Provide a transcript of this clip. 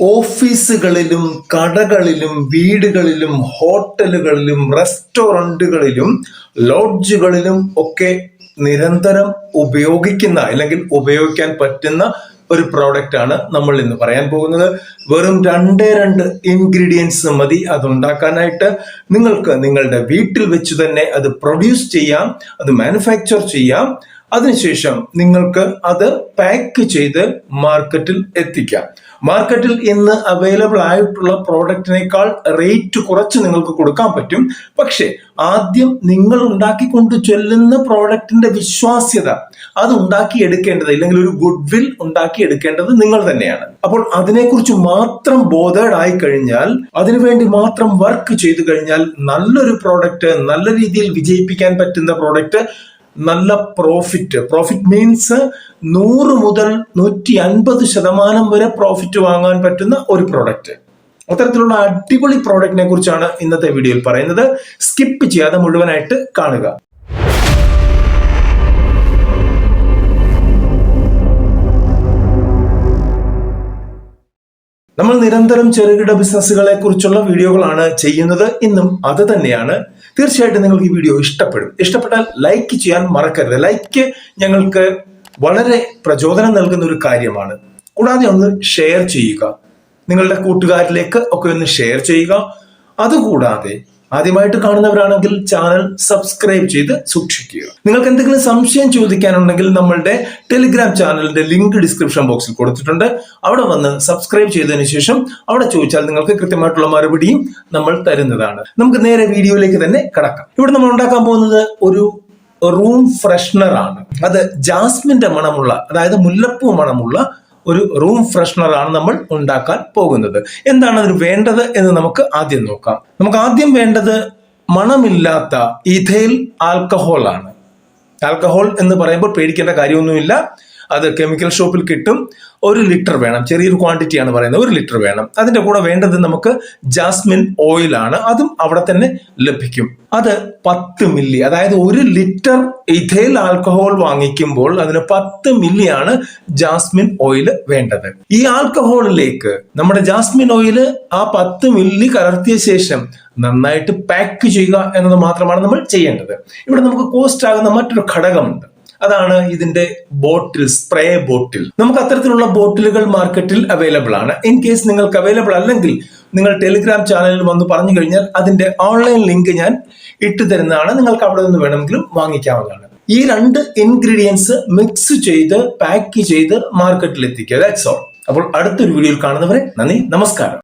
ഓഫീസുകളിലും കടകളിലും വീടുകളിലും ഹോട്ടലുകളിലും റെസ്റ്റോറന്റുകളിലും ലോഡ്ജുകളിലും ഒക്കെ നിരന്തരം ഉപയോഗിക്കുന്ന അല്ലെങ്കിൽ ഉപയോഗിക്കാൻ പറ്റുന്ന ഒരു പ്രോഡക്റ്റ് ആണ് നമ്മൾ ഇന്ന് പറയാൻ പോകുന്നത്. വെറും രണ്ടേ രണ്ട് ഇൻഗ്രീഡിയൻസ് മതി അതുണ്ടാക്കാനായിട്ട്. നിങ്ങൾക്ക് നിങ്ങളുടെ വീട്ടിൽ വെച്ച് തന്നെ അത് പ്രൊഡ്യൂസ് ചെയ്യാം അത് മാനുഫാക്ചർ ചെയ്യാം. അതിനുശേഷം നിങ്ങൾക്ക് അത് പാക്ക് ചെയ്ത് മാർക്കറ്റിൽ എത്തിക്കാം. മാർക്കറ്റിൽ ഇന്ന് അവൈലബിൾ ആയിട്ടുള്ള പ്രോഡക്റ്റിനേക്കാൾ റേറ്റ് കുറച്ച് നിങ്ങൾക്ക് കൊടുക്കാൻ പറ്റും. പക്ഷേ ആദ്യം നിങ്ങൾ ഉണ്ടാക്കിക്കൊണ്ട് ചെല്ലുന്ന പ്രോഡക്റ്റിന്റെ വിശ്വാസ്യത അത് ഉണ്ടാക്കിയെടുക്കേണ്ടത് ഇല്ലെങ്കിൽ ഒരു ഗുഡ് വിൽ ഉണ്ടാക്കിയെടുക്കേണ്ടത് നിങ്ങൾ തന്നെയാണ്. അപ്പോൾ അതിനെക്കുറിച്ച് മാത്രം ബോധേഡ് ആയി കഴിഞ്ഞാൽ അതിനുവേണ്ടി മാത്രം വർക്ക് ചെയ്തു കഴിഞ്ഞാൽ നല്ലൊരു പ്രോഡക്റ്റ് നല്ല രീതിയിൽ വിജയിപ്പിക്കാൻ പറ്റുന്ന പ്രോഡക്റ്റ് നല്ല പ്രോഫിറ്റ് പ്രോഫിറ്റ് മീൻസ് നൂറ് മുതൽ നൂറ്റി അൻപത് ശതമാനം വരെ പ്രോഫിറ്റ് വാങ്ങാൻ പറ്റുന്ന ഒരു പ്രോഡക്റ്റ് അത്തരത്തിലുള്ള അടിപൊളി പ്രോഡക്റ്റിനെ കുറിച്ചാണ് ഇന്നത്തെ വീഡിയോയിൽ പറയുന്നത്. സ്കിപ്പ് ചെയ്യാതെ മുഴുവനായിട്ട് കാണുക. നമ്മൾ നിരന്തരം ചെറുകിട ബിസിനസ്സുകളെ കുറിച്ചുള്ള വീഡിയോകളാണ് ചെയ്യുന്നത്. ഇന്നും അത് തന്നെയാണ്. തീർച്ചയായിട്ടും നിങ്ങൾക്ക് ഈ വീഡിയോ ഇഷ്ടപ്പെടും. ഇഷ്ടപ്പെട്ടാൽ ലൈക്ക് ചെയ്യാൻ മറക്കരുത്. ലൈക്ക് ഞങ്ങൾക്ക് വളരെ പ്രചോദനം നൽകുന്ന ഒരു കാര്യമാണ്. കൂടാതെ ഒന്ന് ഷെയർ ചെയ്യുക. നിങ്ങളുടെ കൂട്ടുകാരിലേക്ക് ഒക്കെ ഒന്ന് ഷെയർ ചെയ്യുക. അതുകൂടാതെ ആദ്യമായിട്ട് കാണുന്നവരാണെങ്കിൽ ചാനൽ സബ്സ്ക്രൈബ് ചെയ്ത് സൂക്ഷിക്കുക. നിങ്ങൾക്ക് എന്തെങ്കിലും സംശയം ചോദിക്കാനുണ്ടെങ്കിൽ നമ്മളുടെ ടെലിഗ്രാം ചാനലിന്റെ ലിങ്ക് ഡിസ്ക്രിപ്ഷൻ ബോക്സിൽ കൊടുത്തിട്ടുണ്ട്. അവിടെ വന്ന് സബ്സ്ക്രൈബ് ചെയ്തതിനു ശേഷം അവിടെ ചോദിച്ചാൽ നിങ്ങൾക്ക് കൃത്യമായിട്ടുള്ള മറുപടിയും നമ്മൾ തരുന്നതാണ്. നമുക്ക് നേരെ വീഡിയോയിലേക്ക് തന്നെ കടക്കാം. ഇവിടെ നമ്മൾ ഉണ്ടാക്കാൻ പോകുന്നത് ഒരു റൂം ഫ്രഷ്നർ ആണ് അത് ജാസ്മിന്റെ മണമുള്ള അതായത് മുല്ലപ്പൂ മണമുള്ള ഒരു റൂം ഫ്രഷ്നർ ആണ് നമ്മൾ ഉണ്ടാക്കാൻ പോകുന്നത്. എന്താണ് അതിന് വേണ്ടത് എന്ന് നമുക്ക് ആദ്യം നോക്കാം. നമുക്ക് ആദ്യം വേണ്ടത് മണമില്ലാത്ത ഇഥൈൽ ആൽക്കഹോൾ ആണ്. ആൽക്കഹോൾ എന്ന് പറയുമ്പോൾ പേടിക്കേണ്ട കാര്യമൊന്നുമില്ല. അത് കെമിക്കൽ ഷോപ്പിൽ കിട്ടും. ഒരു ലിറ്റർ വേണം. ചെറിയൊരു ക്വാണ്ടിറ്റി ആണ് പറയുന്നത്. ഒരു ലിറ്റർ വേണം. അതിന്റെ കൂടെ വേണ്ടത് നമുക്ക് ജാസ്മിൻ ഓയിൽ ആണ്. അതും അവിടെ തന്നെ ലഭിക്കും. അത് പത്ത് മില്ലി അതായത് ഒരു ലിറ്റർ ഇഥൈൽ ആൽക്കഹോൾ വാങ്ങിക്കുമ്പോൾ അതിന് പത്ത് മില്ലിയാണ് ജാസ്മിൻ ഓയിൽ വേണ്ടത്. ഈ ആൽക്കഹോളിലേക്ക് നമ്മുടെ ജാസ്മിൻ ഓയിൽ ആ പത്ത് മില്ലി കലർത്തിയ ശേഷം നന്നായിട്ട് പാക്ക് ചെയ്യുക എന്നത് മാത്രമാണ് നമ്മൾ ചെയ്യേണ്ടത്. ഇവിടെ നമുക്ക് കോസ്റ്റ് ആകുന്ന മറ്റൊരു ഘടകമുണ്ട്. അതാണ് ഇതിന്റെ ബോട്ടിൽ സ്പ്രേ ബോട്ടിൽ. നമുക്ക് അത്തരത്തിലുള്ള ബോട്ടിലുകൾ മാർക്കറ്റിൽ അവൈലബിൾ ആണ്. ഇൻ കേസ് നിങ്ങൾക്ക് അവൈലബിൾ അല്ലെങ്കിൽ നിങ്ങൾ ടെലിഗ്രാം ചാനലിൽ വന്ന് പറഞ്ഞു കഴിഞ്ഞാൽ അതിന്റെ ഓൺലൈൻ ലിങ്ക് ഞാൻ ഇട്ടു തരുന്നതാണ്. നിങ്ങൾക്ക് അവിടെ നിന്ന് വേണമെങ്കിലും വാങ്ങിക്കാവുന്നതാണ്. ഈ രണ്ട് ഇൻഗ്രീഡിയൻസ് മിക്സ് ചെയ്ത് പാക്ക് ചെയ്ത് മാർക്കറ്റിൽ എത്തിക്കുക ദാറ്റ്സ് ഓൾ അപ്പോൾ അടുത്തൊരു വീഡിയോയിൽ കാണുന്നവരെ നന്ദി നമസ്കാരം.